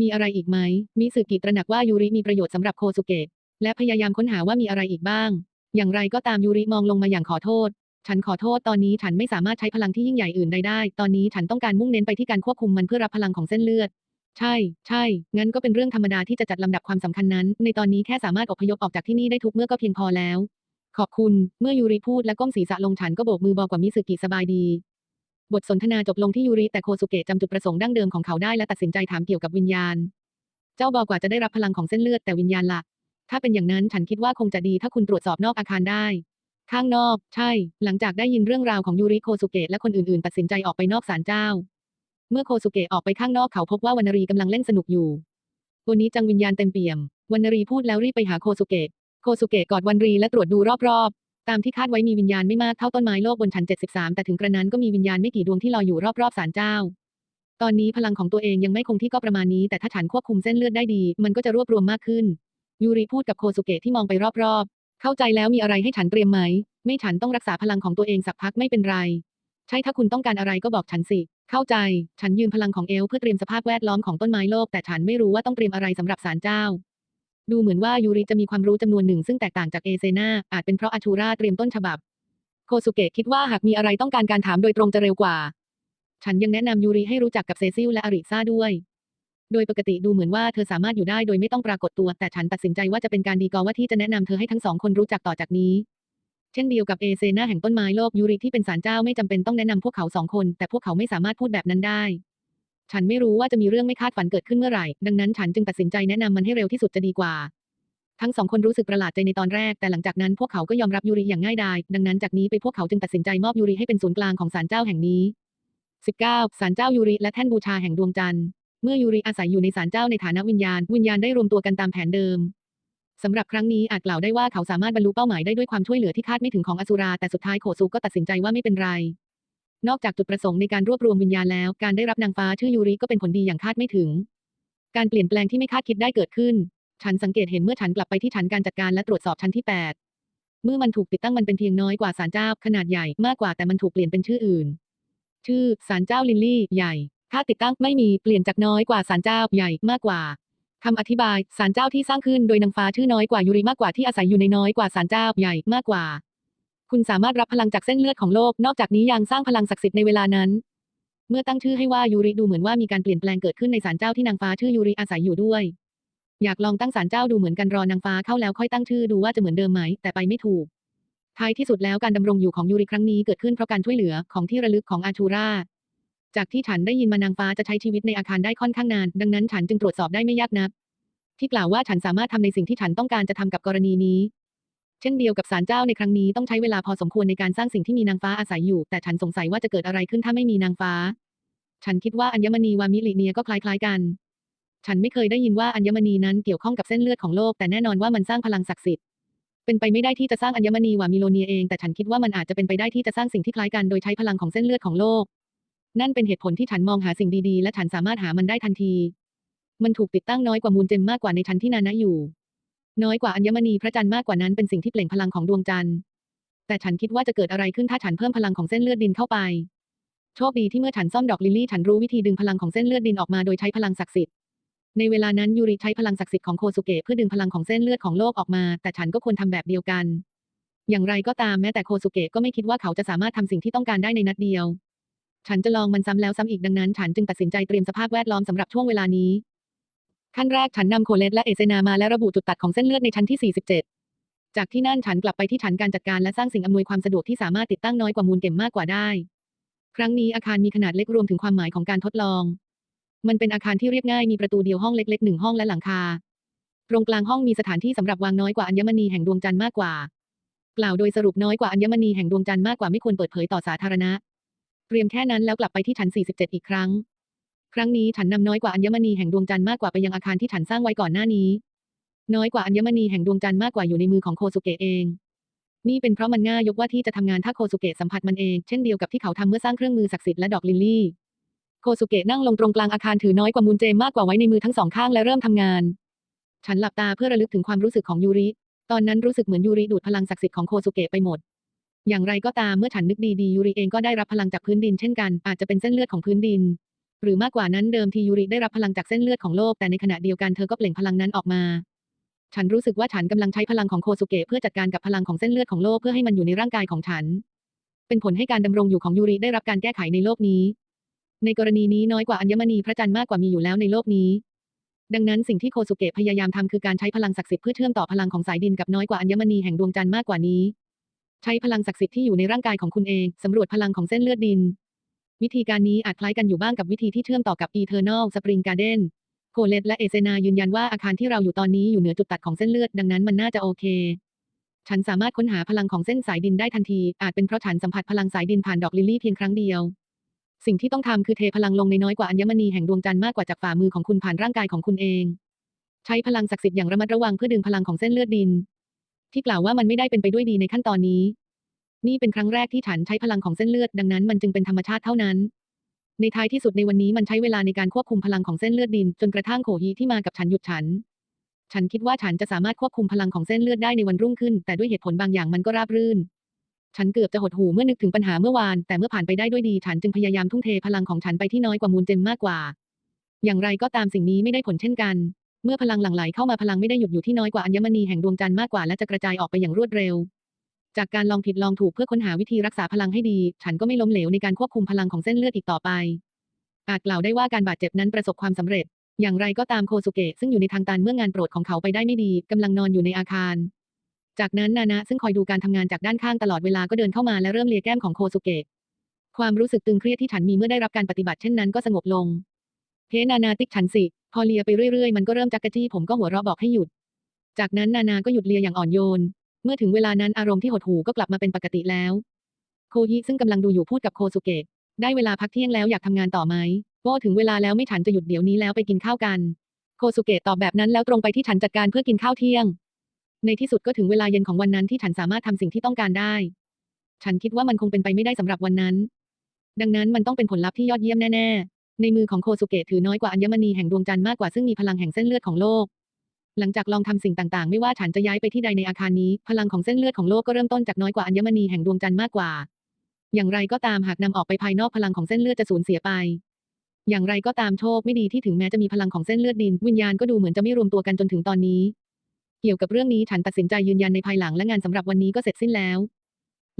มีอะไรอีกไหมมิสึกิตระหนักว่ายูริมีประโยชน์สำหรับโคสุเกะ และพยายามค้นหาว่ามีอะไรอีกบ้าง อย่างไรก็ตามยูริมองลงมาอย่างขอโทษ ฉันขอโทษตอนนี้ฉันไม่สามารถใช้พลังที่ยิ่งใหญ่อื่นใดได้ ตอนนี้ฉันต้องการมุ่งเน้นไปที่การควบคุมมันเพื่อรับพลังของเส้นเลือด ใช่ ใช่ งั้นก็เป็นเรื่องธรรมดาที่จะจัดลำดับความสำคัญนั้น ในตอนนี้แค่สามารถอพยพออกจากที่นี่ได้ทุกเมื่อก็เพียงพอแล้ว ขอบคุณ เมื่อยูริพูดและก้มศีรษะลงฉันก็โบกมือบอกว่ามิสึกิสบายดีบทสนทนาจบลงที่ยูริแต่โคสุเกะจำจุดประสงค์ดั้งเดิมของเขาได้และตัดสินใจถามเกี่ยวกับวิญญาณ เจ้าบอกว่าจะได้รับพลังของเส้นเลือดแต่วิญญาณละ ถ้าเป็นอย่างนั้นฉันคิดว่าคงจะดีถ้าคุณตรวจสอบนอกอาคารได้ ข้างนอก ใช่ หลังจากได้ยินเรื่องราวของยูริโคสุเกะและคนอื่นๆ ตัดสินใจออกไปนอกศาลเจ้า เมื่อโคสุเกะออกไปข้างนอกเขาพบว่าวรรณรีกำลังเล่นสนุกอยู่วันนี้จังวิญญาณเต็มเปี่ยมวรรณรีพูดแล้วรีบไปหาโคสุเกะ โคสุเกะกอดวรรณรีและตรวจดูรอบๆ ตามที่คาดไว้มีวิญญาณไม่มากเท่าต้นไม้โลกบนชั้น 73 แต่ถึงกระนั้นก็มีวิญญาณไม่กี่ดวงที่ลอยอยู่รอบๆศาลเจ้า ตอนนี้พลังของตัวเองยังไม่คงที่ก็ประมาณนี้ แต่ถ้าฉันควบคุมเส้นเลือดได้ดี มันก็จะรวบรวมมากขึ้น ยูริพูดกับโคสุเกะที่มองไปรอบๆ เข้าใจแล้วมีอะไรให้ฉันเตรียมไหม ไม่ฉันต้องรักษาพลังของตัวเองสักพักไม่เป็นไร ใช่ถ้าคุณต้องการอะไรก็บอกฉันสิ เข้าใจ ฉันยืมพลังของเอลเพื่อเตรียมสภาพแวดล้อมของต้นไม้โลก แต่ฉันไม่รู้ว่าต้องเตรียมอะไรสำหรับศาลเจ้า ดูเหมือนว่ายูริจะมีความรู้จำนวนหนึ่งซึ่งแตกต่างจากเอเซนาอาจเป็นเพราะอาชูราเตรียมต้นฉบับ โคสุเกะคิดว่าหากมีอะไรต้องการการถามโดยตรงจะเร็วกว่า ฉันยังแนะนำยูริให้รู้จักกับเซซิลและอาริซ่าด้วย โดยปกติดูเหมือนว่าเธอสามารถอยู่ได้โดยไม่ต้องปรากฏตัว แต่ฉันตัดสินใจว่าจะเป็นการดีกว่าที่จะแนะนำเธอให้ทั้งสองคนรู้จักต่อจากนี้ เช่นเดียวกับเอเซนาแห่งต้นไม้โลกยูริที่เป็นศาลเจ้าไม่จำเป็นต้องแนะนำพวกเขาสองคน แต่พวกเขาไม่สามารถพูดแบบนั้นได้ ฉันไม่รู้ว่าจะมีเรื่องไม่คาดฝันเกิดขึ้นเมื่อไหร่ ดังนั้นฉันจึงตัดสินใจแนะนำมันให้เร็วที่สุดจะดีกว่า ทั้งสองคนรู้สึกประหลาดใจในตอนแรก แต่หลังจากนั้นพวกเขาก็ยอมรับยูริอย่างง่ายดายดังนั้นจากนี้ไปพวกเขาจึงตัดสินใจมอบยูริให้เป็นศูนย์กลางของศาลเจ้าแห่งนี้ 19. ศาลเจ้ายูริและแท่นบูชาแห่งดวงจันทร์ เมื่อยูริอาศัยอยู่ในศาลเจ้าในฐานะวิญญาณ วิญญาณได้รวมตัวกันตามแผนเดิมสำหรับครั้งนี้อาจกล่าวได้ว่าเขาสามารถบรรลุเป้าหมายได้ด้วยความช่วยเหลือที่คาดไม่ถึงของอสุรา แต่สุดท้ายโคซูก็ตัดสินใจว่าไม่เป็นไร นอกจากจุดประสงค์ในการรวบรวมวิญญาณแล้ว การได้รับนางฟ้าชื่อยูริก็เป็นผลดีอย่างคาดไม่ถึง การเปลี่ยนแปลงที่ไม่คาดคิดได้เกิดขึ้น ฉันสังเกตเห็นเมื่อฉันกลับไปที่ชั้นการจัดการและตรวจสอบชั้นที่ 8 เมื่อมันถูกติดตั้งมันเป็นเพียงน้อยกว่าศาลเจ้าขนาดใหญ่มากกว่าแต่มันถูกเปลี่ยนเป็นชื่ออื่น ชื่อศาลเจ้าลินลี่ใหญ่ ค่าติดตั้งไม่มีเปลี่ยนจากน้อยกว่าศาลเจ้าใหญ่มากกว่าคำอธิบายศาลเจ้าที่สร้างขึ้นโดยนางฟ้าชื่อน้อยกว่ายูริมากกว่าที่อาศัยอยู่ในน้อยกว่าศาลเจ้าใหญ่มากกว่า คุณสามารถรับพลังจากเส้นเลือดของโลก นอกจากนี้ยังสร้างพลังศักดิ์สิทธิ์ในเวลานั้น เมื่อตั้งชื่อให้ว่ายูริดูเหมือนว่ามีการเปลี่ยนแปลงเกิดขึ้นในศาลเจ้าที่นางฟ้าชื่อยูริอาศัยอยู่ด้วย อยากลองตั้งศาลเจ้าดูเหมือนกันรอนางฟ้าเข้าแล้วค่อยตั้งชื่อดูว่าจะเหมือนเดิมไหมแต่ไปไม่ถูกท้ายที่สุดแล้วการดำรงอยู่ของยูริครั้งนี้เกิดขึ้นเพราะการช่วยเหลือของที่ระลึกของอาชูรา จากที่ฉันได้ยินมานางฟ้าจะใช้ชีวิตในอาคารได้ค่อนข้างนาน ดังนั้นฉันจึงตรวจสอบได้ไม่ยากนัก ที่กล่าวว่าฉันสามารถทำในสิ่งที่ฉันต้องการจะทำกับกรณีนี้ เช่นเดียวกับศาลเจ้าในครั้งนี้ต้องใช้เวลาพอสมควรในการสร้างสิ่งที่มีนางฟ้าอาศัยอยู่ แต่ฉันสงสัยว่าจะเกิดอะไรขึ้นถ้าไม่มีนางฟ้า ฉันคิดว่าอัญมณีวามิลิเนียก็คล้ายๆกัน ฉันไม่เคยได้ยินว่าอัญมณีนั้นเกี่ยวข้องกับเส้นเลือดของโลกแต่แน่นอนว่ามันสร้างพลังศักดิ์สิทธิ์เป็นไปไม่ได้ที่จะสร้างอัญมณีวามิโลเนียเองแต่ฉันคิดว่ามันอาจจะเป็นไปได้ที่จะสร้างสิ่งที่คล้ายกันโดยใช้พลังของเส้นเลือดของโลก นั่นเป็นเหตุผลที่ฉันมองหาสิ่งดีๆ และฉันสามารถหามันได้ทันที มันถูกติดตั้งน้อยกว่ามูลเจมมากกว่าในชั้นที่นานะอยู่ น้อยกว่าอัญมณีพระจันทร์มากกว่านั้นเป็นสิ่งที่เปล่งพลังของดวงจันทร์แต่ฉันคิดว่าจะเกิดอะไรขึ้นถ้าฉันเพิ่มพลังของเส้นเลือดดินเข้าไป โชคดีที่เมื่อฉันซ่อมดอกลิลลี่ฉันรู้วิธีดึงพลังของเส้นเลือดดินออกมาโดยใช้พลังศักดิ์สิทธิ์ในเวลานั้นยูริใช้พลังศักดิ์สิทธิ์ของโคสุเกะเพื่อดึงพลังของเส้นเลือดของโลกออกมา แต่ฉันก็ควรทำแบบเดียวกัน อย่างไรก็ตามแม้แต่โคสุเกะก็ไม่คิดว่าเขาจะสามารถทำสิ่งที่ต้องการได้ในนัดเดียว ฉันจะลองมันซ้ำแล้วซ้ำอีกดังนั้น ฉันจึงตัดสินใจเตรียมสภาพแวดล้อมสำหรับช่วงเวลานี้ ขั้นแรกฉันนำโคเลตและเอเซนามาและระบุจุดตัดของเส้นเลือดในชั้นที่ 47 จากที่นั่นฉันกลับไปที่ชั้นการจัดการและสร้างสิ่งอำนวยความสะดวกที่สามารถติดตั้งน้อยกว่ามูลเก็มมากกว่าได้ ครั้งนี้อาคารมีขนาดเล็กรวมถึงความหมายของการทดลอง มันเป็นอาคารที่เรียบง่ายมีประตูเดียวห้องเล็กๆหนึ่งห้องและหลังคา ตรงกลางห้องมีสถานที่สำหรับวางน้อยกว่าอัญมณีแห่งดวงจันทร์มากกว่า กล่าวโดยสรุปน้อยกว่าอัญมณีแห่งดวงจันทร์มากกว่าไม่ควรเปิดเผยต่อสาธารณะ เตรียมแค่นั้นแล้วกลับไปที่ชั้น47 อีกครั้ง ครั้งนี้ฉันนำน้อยกว่าอัญมณีแห่งดวงจันทร์มากกว่าไปยังอาคารที่ฉันสร้างไว้ก่อนหน้านี้ น้อยกว่าอัญมณีแห่งดวงจันทร์มากกว่าอยู่ในมือของโคสุเกะเอง นี่เป็นเพราะมันง่ายยกว่าที่จะทำงานถ้าโคสุเกะสัมผัสมันเอง เช่นเดียวกับที่เขาทำเมื่อสร้างเครื่องมือศักดิ์สิทธิ์และดอกลิลลี่ โคสุเกะนั่งลงตรงกลางอาคารถือน้อยกว่ามูลเจมมากกว่าไว้ในมือทั้งสองข้างและเริ่มทำงาน ฉันหลับตาเพื่อระลึกถึงความรู้สึกของยูริ ตอนนั้นรู้สึกเหมือนยูริดูดพลังศักดิ์สิทธิ์ของโคสุเกะไปหมด อย่างไรก็ตามเมื่อฉันนึกดีๆยูริเองก็ได้รับพลังจากพื้นดินเช่นกัน อาจจะเป็นเส้นเลือดของพื้นดิน หรือมากกว่านั้นเดิมทียูริได้รับพลังจากเส้นเลือดของโลกแต่ในขณะเดียวกันเธอก็เปล่งพลังนั้นออกมา ฉันรู้สึกว่าฉันกำลังใช้พลังของโคสุเกะเพื่อจัดการกับพลังของเส้นเลือดของโลกเพื่อให้มันอยู่ในร่างกายของฉัน เป็นผลให้การดำรงอยู่ของยูริได้รับการแก้ไขในโลกนี้ ในกรณีนี้น้อยกว่าอัญมณีพระจันทร์มากกว่ามีอยู่แล้วในโลกนี้ ดังนั้นสิ่งที่โคสุเกะพยายามทำคือการใช้พลังศักดิ์สิทธิ์เพื่อเชื่อมต่อพลังของสายดินกับน้อยกว่าอัญมณีแห่งดวงจันทร์มากกว่านี้ ใช้พลังศักดิ์สิทธิ์ที่อยู่ในร่างกายของคุณเองสำรวจพลังของเส้นเลือดดิน วิธีการนี้อาจคล้ายกันอยู่บ้างกับวิธีที่เชื่อมต่อกับ Eternal Spring Garden โคเลตและเอเซนายืนยันว่าอาคารที่เราอยู่ตอนนี้อยู่เหนือจุดตัดของเส้นเลือดดังนั้นมันน่าจะโอเค ฉันสามารถค้นหาพลังของเส้นสายดินได้ทันที อาจเป็นเพราะฉันสัมผัสพลังสายดินผ่านดอกลิลลี่เพียงครั้งเดียว สิ่งที่ต้องทำคือเทพลังลงในน้อยกว่าอัญมณีแห่งดวงจันทร์มากกว่าจากฝ่ามือของคุณผ่านร่างกายของคุณเอง ใช้พลังศักดิ์สิทธิ์อย่างระมัดระวังเพื่อดึงพลังของเส้นเลือดดิน ที่กล่าวว่ามันไม่ได้เป็นไปด้วยดีในขั้นตอนนี้ นี่เป็นครั้งแรกที่ฉันใช้พลังของเส้นเลือดดังนั้นมันจึงเป็นธรรมชาติเท่านั้น ในท้ายที่สุดในวันนี้มันใช้เวลาในการควบคุมพลังของเส้นเลือดดิน จนกระทั่งโขฮีที่มากับฉันหยุดฉัน ฉันคิดว่าฉันจะสามารถควบคุมพลังของเส้นเลือดได้ในวันรุ่งขึ้น แต่ด้วยเหตุผลบางอย่างมันก็ราบรื่น ฉันเกือบจะหดหู่เมื่อนึกถึงปัญหาเมื่อวาน แต่เมื่อผ่านไปได้ด้วยดีฉันจึงพยายามทุ่มเทพลังของฉันไปที่น้อยกว่ามูลเจมมากกว่า อย่างไรก็ตามสิ่งนี้ไม่ได้ผลเช่นกัน เมื่อพลังหลั่งไหลเข้ามาพลังไม่ได้หยุดอยู่ที่น้อยกว่าอัญมณีแห่งดวงจันทร์มากกว่าและจะกระจายออกไปอย่างรวดเร็ว จากการลองผิดลองถูกเพื่อค้นหาวิธีรักษาพลังให้ดี ฉันก็ไม่ล้มเหลวในการควบคุมพลังของเส้นเลือดอีกต่อไป อาจกล่าวได้ว่าการบาดเจ็บนั้นประสบความสำเร็จ อย่างไรก็ตามโคสุเกะซึ่งอยู่ในทางตันเมื่องานโปรดของเขาไปได้ไม่ดีกำลังนอนอยู่ในอาคาร จากนั้นนานะซึ่งคอยดูการทำงานจากด้านข้างตลอดเวลาก็เดินเข้ามาและเริ่มเลียแก้มของโคสุเกะความรู้สึกตึงเครียดที่ฉันมีเมื่อได้รับการปฏิบัติเช่นนั้นก็สงบลงเฮ้นานาติกฉันสิ พอเลียไปเรื่อยๆ มันก็เริ่มจักกะจี้ผมก็หัวเราะบอกให้หยุด จากนั้นนานาก็หยุดเลียอย่างอ่อนโยน เมื่อถึงเวลานั้นอารมณ์ที่หดหู่ก็กลับมาเป็นปกติแล้ว โคฮิซึ่งกำลังดูอยู่พูดกับโคสุเกะได้เวลาพักเที่ยงแล้วอยากทำงานต่อไหมโอ้ถึงเวลาแล้วไม่ฉันจะหยุดเดี๋ยวนี้แล้วไปกินข้าวกัน โคสุเกะตอบแบบนั้นแล้วตรงไปที่ฉันจัดการเพื่อกินข้าวเที่ยง ในที่สุดก็ถึงเวลาเย็นของวันนั้นที่ฉันสามารถทำสิ่งที่ต้องการได้ ฉันคิดว่ามันคงเป็นไปไม่ได้สำหรับวันนั้น ดังนั้นมันต้องเป็นผลลัพธ์ที่ยอดเยี่ยมแน่ๆ ในมือของโคสุเกะถือน้อยกว่าอัญมณีแห่งดวงจันทร์มากกว่าซึ่งมีพลังแห่งเส้นเลือดของโลก หลังจากลองทำสิ่งต่างๆ ไม่ว่าฉันจะย้ายไปที่ใดในอาคารนี้ พลังของเส้นเลือดของโลกก็เริ่มต้นจากน้อยกว่าอัญมณีแห่งดวงจันทร์มากกว่า อย่างไรก็ตามหากนำออกไปภายนอกพลังของเส้นเลือดจะสูญเสียไป อย่างไรก็ตามโชคไม่ดีที่ถึงแม้จะมีพลังของเส้นเลือดดิน วิญญาณก็ดูเหมือนจะไม่รวมตัวกันจนถึงตอนนี้ เกี่ยวกับเรื่องนี้ฉันตัดสินใจยืนยันในภายหลังและงานสำหรับวันนี้ก็เสร็จสิ้นแล้ว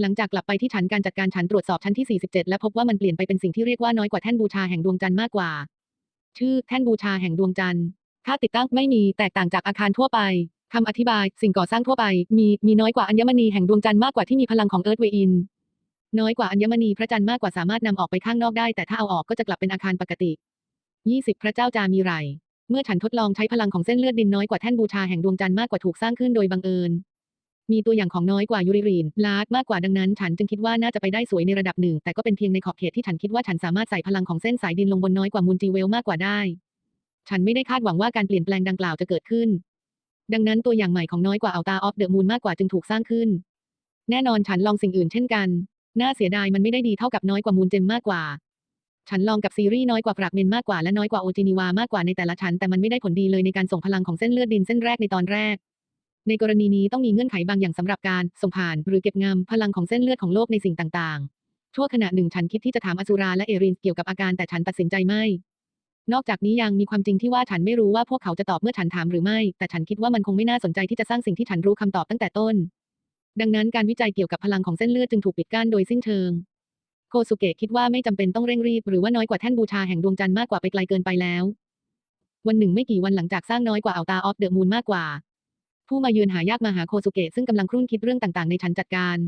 หลังจากกลับไปที่ฐานการจัดการฉันตรวจสอบชั้นที่ 47 และพบว่ามันเปลี่ยนไปเป็นสิ่งที่เรียกว่าน้อยกว่าแท่นบูชาแห่งดวงจันทร์มากกว่า ชื่อแท่นบูชาแห่งดวงจันทร์ค่าติดตั้งไม่มีแตกต่างจากอาคารทั่วไปคำอธิบาย สิ่งก่อสร้างทั่วไปมีมีน้อยกว่าอัญมณีแห่งดวงจันทร์มากกว่าที่มีพลังของเอิร์ธเวอินน้อยกว่าอัญมณีพระจันทร์มากกว่าสามารถนำออกไปข้างนอกได้ แต่ถ้าเอาออกก็จะกลับเป็นอาคารปกติ 20 พระเจ้าจามีไร เมื่อฉันทดลองใช้พลังของเส้นเลือดดินน้อยกว่าแท่นบูชาแห่งดวงจันทร์มากกว่าถูกสร้างขึ้นโดยบังเอิญ มีตัวอย่างของน้อยกว่ายูริรีนลาดมากกว่าดังนั้น ฉันจึงคิดว่าน่าจะไปได้สวยในระดับหนึ่ง แต่ก็เป็นเพียงในขอบเขตที่ฉันคิดว่าฉันสามารถใส่พลังของเส้นสายดินลงบนน้อยกว่ามูลจีเวลมากกว่าได้ ฉันไม่ได้คาดหวังว่าการเปลี่ยนแปลงดังกล่าวจะเกิดขึ้น ดังนั้นตัวอย่างใหม่ของน้อยกว่าอัลตาออฟเดอะมูนมากกว่าจึงถูกสร้างขึ้น แน่นอนฉันลองสิ่งอื่นเช่นกัน น่าเสียดายมันไม่ได้ดีเท่ากับน้อยกว่ามูลเจมมากกว่า ฉันลองกับซีรีส์น้อยกว่าฟรากเมนมากกว่าและน้อยกว่าโอจินิวามากกว่าในแต่ละชั้นแต่มันไม่ได้ผลดีเลยในการส่งพลังของเส้นเลือดดินเส้นแรกในตอนแรก ในกรณีนี้ต้องมีเงื่อนไขบางอย่างสำหรับการส่งผ่านหรือเก็บงำพลังของเส้นเลือดของโลกในสิ่งต่างๆ ชั่วขณะหนึ่งฉันคิดที่จะถามอสุราและเอรินเกี่ยวกับอาการแต่ฉันตัดสินใจไม่ นอกจากนี้ยังมีความจริงที่ว่าฉันไม่รู้ว่าพวกเขาจะตอบเมื่อฉันถามหรือไม่ แต่ฉันคิดว่ามันคงไม่น่าสนใจที่จะสร้างสิ่งที่ฉันรู้คำตอบตั้งแต่ต้น ดังนั้นการวิจัยเกี่ยวกับพลังของเส้นเลือดจึงถูกปิดกั้นโดยสิ้นเชิงโคสุเกะคิดว่าไม่จำเป็นต้องเร่งรีบหรือว่าน้อยกว่าแท่นบูชาแห่งดวงจันทร์มากกว่าไปไกลเกินไปแล้ว วันหนึ่งไม่กี่วันหลังจากสร้างน้อยกว่าอัลตาออฟเดอะมูนมากกว่า ผู้มาเยือนหายากมาหาโคสุเกะซึ่งกำลังครุ่นคิดเรื่องต่างๆในฉันจัดการ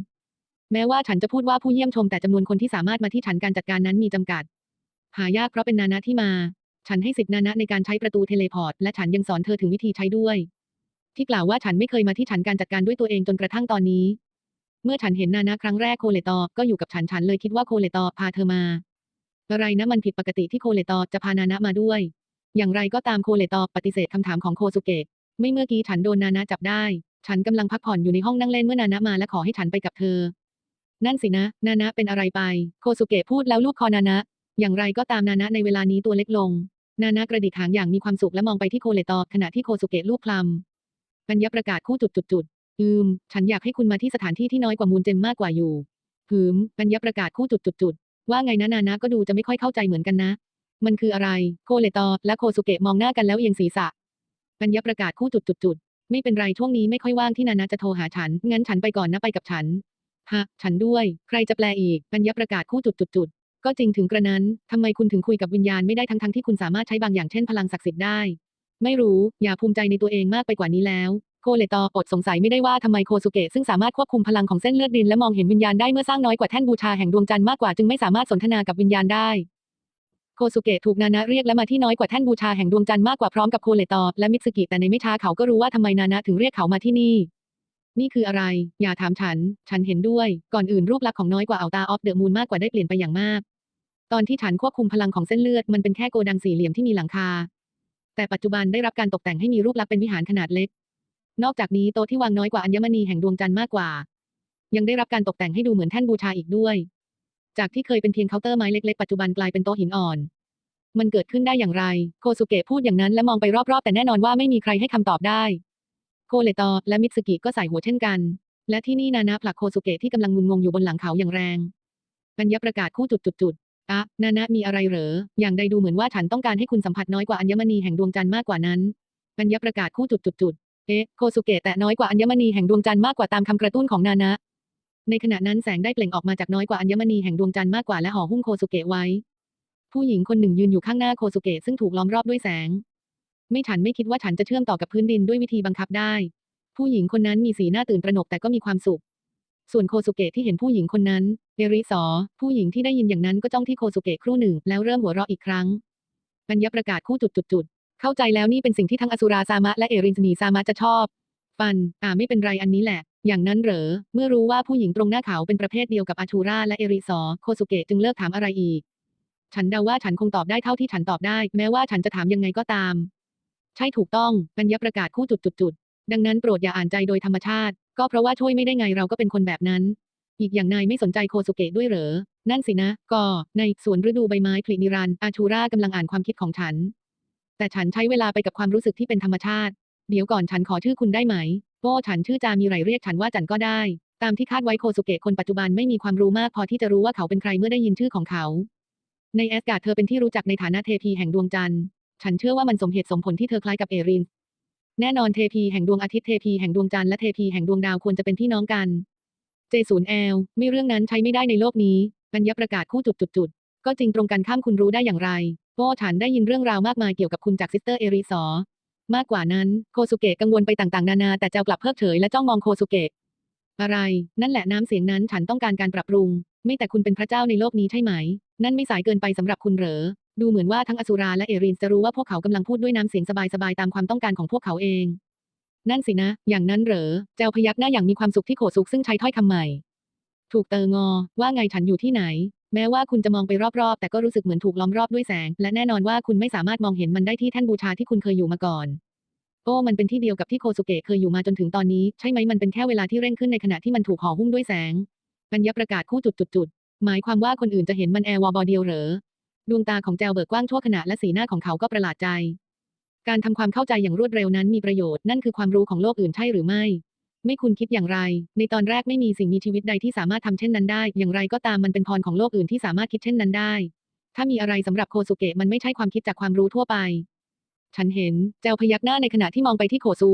แม้ว่าฉันจะพูดว่าผู้เยี่ยมชมแต่จำนวนคนที่สามารถมาที่ฉันการจัดการนั้นมีจำกัด หายากเพราะเป็นนานะที่มา ฉันให้สิทธินานะในการใช้ประตูเทเลพอร์ต และฉันยังสอนเธอถึงวิธีใช้ด้วย ที่กล่าวว่าฉันไม่เคยมาที่ฉันการจัดการด้วยตัวเองจนกระทั่งตอนนี้ เมื่อฉันเห็นนานะครั้งแรกโคเลตอก็อยู่กับฉันฉันเลยคิดว่าโคเลตอพาเธอมา อะไรนะมันผิดปกติที่โคเลตอจะพานานะมาด้วย อย่างไรก็ตามโคเลตอปฏิเสธคำถามของโคสุเกะ ไม่เมื่อกี้ฉันโดนนานะจับได้ ฉันกำลังพักผ่อนอยู่ในห้องนั่งเล่นเมื่อนานะมาและขอให้ฉันไปกับเธอ นั่นสินะ นานะเป็นอะไรไป โคสุเกะพูดแล้วลูบคอนานะ อย่างไรก็ตามนานะในเวลานี้ตัวเล็กลง นานะกระดิกหางอย่างมีความสุขและมองไปที่โคเลตอขณะที่โคสุเกะลูบคลำปัญญาประกาศคู่จุดจุดจุดอืม ฉันอยากให้คุณมาที่สถานที่ที่น้อยกว่ามูลเจมมากกว่าอยู่หืมปัญญาประกาศคู่จุดจุดจุดว่าไงนะนานะก็ดูจะไม่ค่อยเข้าใจเหมือนกันนะ มันคืออะไร โคเลตอและโคสุเกะมองหน้ากันแล้วเอียงศีรษะ ปัญญาประกาศคู่จุดจุดจุดไม่เป็นไรช่วงนี้ไม่ค่อยว่างที่นานะจะโทรหาฉัน งั้นฉันไปก่อนนะไปกับฉัน ฮะ ฉันด้วย ใครจะแปลอีกปัญญาประกาศคู่จุดจุดจุดก็จริงถึงกระนั้น ทำไมคุณถึงคุยกับวิญญาณไม่ได้ทั้งทั้งที่คุณสามารถใช้บางอย่างเช่นพลังศักดิ์สิทธิ์ได้ ไม่รู้ อย่าภูมิใจในตัวเองมากไปกว่านี้แล้ว โคเลตออดสงสัยไม่ได้ว่าทำไมโคสุเกะซึ่งสามารถควบคุมพลังของเส้นเลือดดินและมองเห็นวิญญาณได้เมื่อสร้างน้อยกว่าแท่นบูชาแห่งดวงจันทร์มากกว่าจึงไม่สามารถสนทนากับวิญญาณได้ โคสุเกะถูกนานะเรียกและมาที่น้อยกว่าแท่นบูชาแห่งดวงจันทร์มากกว่าพร้อมกับโคเลตอและมิสกิแต่ในไม่ช้าเขาก็รู้ว่าทำไมนานะถึงเรียกเขามาที่นี่ นี่คืออะไร อย่าถามฉัน ฉันเห็นด้วย ก่อนอื่นรูปลักษณ์ของน้อยกว่าอัลตาออฟเดอะมูนมากกว่าได้เปลี่ยนไปอย่างมาก ตอนที่ฉันควบคุมพลังของเส้นเลือดมันเป็นแค่โกดังสี่เหลี่ยมที่มีหลังคา แต่ปัจจุบันได้รับการตกแต่งให้มีรูปลักษณ์เป็นวิหารขนาดเล็ก นอกจากนี้โต๊ะที่วางน้อยกว่าอัญมณีแห่งดวงจันทร์มากกว่า ยังได้รับการตกแต่งให้ดูเหมือนแท่นบูชาอีกด้วย จากที่เคยเป็นเพียงเคาน์เตอร์ไม้เล็กๆ ปัจจุบันกลายเป็นโต๊ะหินอ่อน มันเกิดขึ้นได้อย่างไร โคสุเกะพูดอย่างนั้นและมองไปรอบๆ แต่แน่นอนว่าไม่มีใครให้คำตอบได้ โคเลตอและมิตสึกิก็ใส่หัวเช่นกัน และที่นี่นานาผลักโคสุเกะที่กำลังงุนงงอยู่บนหลังเขาอย่างแรงปัญญาประกาศคู่จุดจุดจุดๆๆอะนานะมีอะไรเหรอ อย่างใดดูเหมือนว่าฉันต้องการให้คุณสัมผัสน้อยกว่าอัญมณีแห่งดวงจันทร์มากกว่านั้นปัญญาประกาศคู่จุดจุดจุดๆเอ๊ะ โคสุเกะแต่น้อยกว่าอัญมณีแห่งดวงจันทร์มากกว่าตามคำกระตุ้นของนานะ ในขณะนั้นแสงได้เปล่งออกมาจากน้อยกว่าอัญมณีแห่งดวงจันทร์มากกว่าและห่อหุ้มโคสุเกะไว้ ผู้หญิงคนหนึ่งยืนอยู่ข้างหน้าโคสุเกะซึ่งถูกล้อมรอบด้วยแสง ไม่ฉันไม่คิดว่าฉันจะเชื่อมต่อกับพื้นดินด้วยวิธีบังคับได้ ผู้หญิงคนนั้นมีสีหน้าตื่นตระหนกแต่ก็มีความสุข ส่วนโคสุเกะที่เห็นผู้หญิงคนนั้นเอริสอผู้หญิงที่ได้ยินอย่างนั้นก็จ้องที่โคสุเกะครู่หนึ่งแล้วเริ่มหัวเราะอีกครั้งปัญญประกาศคู่จุดจุดจุดๆเข้าใจแล้วนี่เป็นสิ่งที่ทั้งอสุราซามะและเอรินสนีซามะจะชอบ ฟัน อ่าไม่เป็นไรอันนี้แหละ อย่างนั้นเหรอ เมื่อรู้ว่าผู้หญิงตรงหน้าเขาเป็นประเภทเดียวกับอาชูราและเอริซอโคสุเกะจึงเลิกถามอะไรอีก ฉันเดาว่าฉันคงตอบได้เท่าที่ฉันตอบได้ แม้ว่าฉันจะถามยังไงก็ตาม ใช่ถูกต้องปัญญประกาศคู่จุดจุดจุดดังนั้นโปรดอย่าอ่านใจโดยธรรมชาติ ก็เพราะว่าช่วยไม่ได้ไงเราก็เป็นคนแบบนั้น อีกอย่างนายไม่สนใจโคสุเกะด้วยเหรอ นั่นสินะ ก็ ในสวนฤดูใบไม้ผลินิรันอาชูรากำลังอ่านความคิดของฉัน แต่ฉันใช้เวลาไปกับความรู้สึกที่เป็นธรรมชาติ เดี๋ยวก่อนฉันขอชื่อคุณได้ไหม โอ้ฉันชื่อจามีไรเรียกฉันว่าจันก็ได้ ตามที่คาดไว้โคสุเกะคนปัจจุบันไม่มีความรู้มากพอที่จะรู้ว่าเขาเป็นใครเมื่อได้ยินชื่อของเขา ในแอสการ์ดเธอเป็นที่รู้จักในฐานะเทพีแห่งดวงจันทร์ ฉันเชื่อว่ามันสมเหตุสมผลที่เธอคล้ายกับเอริน แน่นอนเทพีแห่งดวงอาทิตย์เทพีแห่งดวงจันทร์และเทพีแห่งดวงดาวควรจะเป็นพี่น้องกันเจศูนย์แอลไม่เรื่องนั้นใช้ไม่ได้ในโลกนี้ปัญญประกาศคู่จุดจุดจุดก็จริงตรงกันข้ามคุณรู้ได้อย่างไรโอ้ฉันได้ยินเรื่องราวมากมายเกี่ยวกับคุณจากซิสเตอร์เอริซอ มากกว่านั้นโคสุเกะกังวลไปต่างๆ นานาแต่เจ้ากลับเพิกเฉยและจ้องมองโคสุเกะอะไร นั่นแหละน้ำเสียงนั้นฉันต้องการการปรับปรุง ไม่แต่คุณเป็นพระเจ้าในโลกนี้ใช่ไหม นั่นไม่สายเกินไปสำหรับคุณเหรอ ดูเหมือนว่าทั้งอสุราและเอรินจะรู้ว่าพวกเขากำลังพูดด้วยน้ำเสียงสบายๆตามความต้องการของพวกเขาเอง นั่นสินะ อย่างนั้นเหรอ เจ้าพยักหน้าอย่างมีความสุขที่โขสุกซึ่งใช้ถ้อยคำใหม่ ถูกเตองอ ว่าไงฉันอยู่ที่ไหน แม้ว่าคุณจะมองไปรอบๆ แต่ก็รู้สึกเหมือนถูกล้อมรอบด้วยแสง และแน่นอนว่าคุณไม่สามารถมองเห็นมันได้ที่แท่นบูชาที่คุณเคยอยู่มาก่อน โอ้มันเป็นที่เดียวกับที่โคสุเกะเคยอยู่มาจนถึงตอนนี้ ใช่ไหมมันเป็นแค่เวลาที่เร่งขึ้นในขณะที่มันถูกห่อหุ้มด้วยแสงปัญญประกาศคู่จุดๆหมายความว่าคนอื่นจะเห็นมันแอร์วอบอเดียวเหรอดวงตาของแจวเบิกกว้างชั่วขณะและสีหน้าของเขาก็ประหลาดใจ การทำความเข้าใจอย่างรวดเร็วนั้นมีประโยชน์นั่นคือความรู้ของโลกอื่นใช่หรือไม่ ไม่คุณคิดอย่างไร ในตอนแรกไม่มีสิ่งมีชีวิตใดที่สามารถทำเช่นนั้นได้ อย่างไรก็ตามมันเป็นพรของโลกอื่นที่สามารถคิดเช่นนั้นได้ ถ้ามีอะไรสำหรับโคสุเกะมันไม่ใช่ความคิดจากความรู้ทั่วไป ฉันเห็นแจวพยักหน้าในขณะที่มองไปที่โคซุ